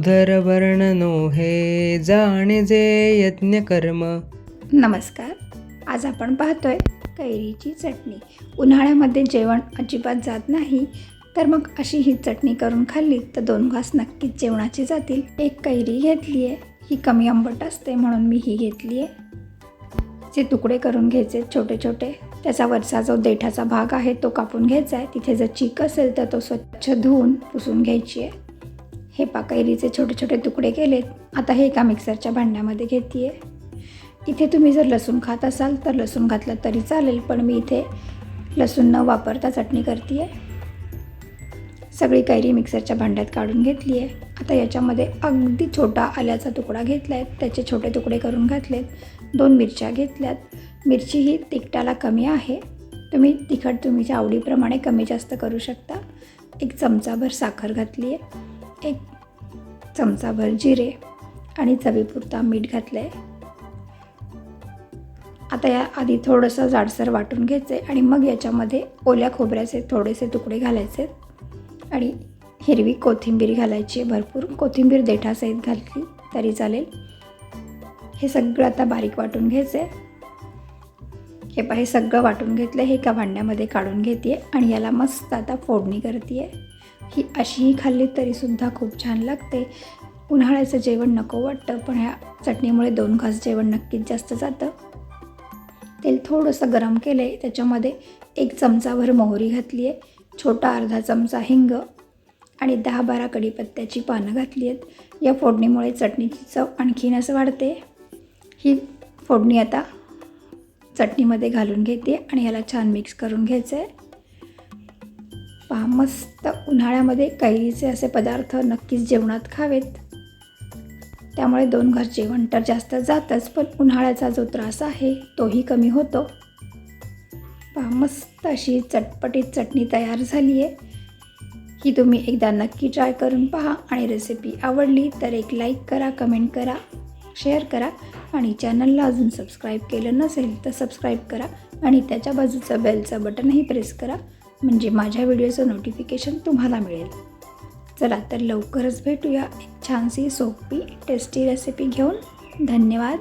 उदरवर्णनो हे जाणे जे यज्ञ कर्म. नमस्कार. आज आपण पाहतोय कैरीची चटणी. उन्हाळ्यामध्ये जेवण अजिबात जात नाही तर मग अशी ही चटणी करून खाल्ली तर दोन घास नक्कीच जेवणाचे जातील. एक कैरी घेतली आहे ही कमी आंबट असते म्हणून मी ही घेतली आहे जे तुकडे करून घ्यायचे छोटे छोटे त्याचा वरचा जो देठाचा भाग आहे तो कापून घ्यायचा आहे. तिथे जर चीक असेल तर तो स्वच्छ धुवून पुसून घ्यायची आहे हे पाकैरीचे छोटे छोटे तुकडे केलेत. आता हे एका मिक्सरच्या भांड्यामध्ये घेते आहे इथे तुम्ही जर लसूण खात असाल तर लसूण घातलं तरी चालेल पण मी इथे लसूण न वापरता चटणी करते आहे सगळी कैरी मिक्सरच्या भांड्यात काढून घेतली आहे आता याच्यामध्ये अगदी छोटा आल्याचा तुकडा घेतला आहे त्याचे छोटे तुकडे करून घातलेत. दोन मिरच्या घेतल्यात. मिरची ही तिखटाला कमी आहे. तुम्ही तिखट तुमच्या आवडीप्रमाणे कमी जास्त करू शकता. एक चमचाभर साखर घातली आहे एक चमचाभर जिरे आणि चवीपुरता मीठ घातलं आहे आता या आधी थोडंसं जाडसर वाटून घ्यायचं आहे आणि मग याच्यामध्ये ओल्या खोबऱ्याचे थोडेसे तुकडे घालायचे आणि हिरवी कोथिंबीर घालायची आहे भरपूर. कोथिंबीर देठासहित घातली तरी चालेल. हे सगळं आता बारीक वाटून घ्यायचं आहे हे पहा हे सगळं वाटून घेतलं हे एका भांड्यामध्ये काढून घेते आणि याला मस्त आता फोडणी करते आहे ही अशीही खाल्ली तरीसुद्धा खूप छान लागते. उन्हाळ्याचं जेवण नको वाटतं पण ह्या चटणीमुळे दोन घास जेवण नक्कीच जास्त जातं. तेल थोडंसं गरम केलं आहे त्याच्यामध्ये एक चमचाभर मोहरी घातली आहे छोटा अर्धा चमचा हिंग आणि दहा बारा कढीपत्त्याची पानं घातली आहेत या फोडणीमुळे चटणीची चव आणखीनच वाढते. ही फोडणी आता चटणीमध्ये घालून घेते आणि याला छान मिक्स करून घ्यायचं आहे पहा मस्त उन्हाळ्यामध्ये कैरीचे असे पदार्थ नक्कीच जेवणात खावेत. त्यामुळे दोन घर जेवण तर जास्त जातच पण उन्हाळ्याचा जो त्रास आहे तोही कमी होतो. पहा मस्त अशी चटपटीत चटणी तयार झाली आहे ही तुम्ही एकदा नक्की ट्राय करून पहा आणि रेसिपी आवडली तर एक लाईक करा कमेंट करा शेअर करा आणि चॅनलला अजून सबस्क्राईब केलं नसेल तर सबस्क्राईब करा आणि त्याच्या बाजूचं बेलचं बटनही प्रेस करा. म्हणजे माझ्या व्हिडिओचं नोटिफिकेशन तुम्हाला मिळेल. चला तर लवकरच भेटूया एक छानशी सोपी टेस्टी रेसिपी घेऊन. धन्यवाद.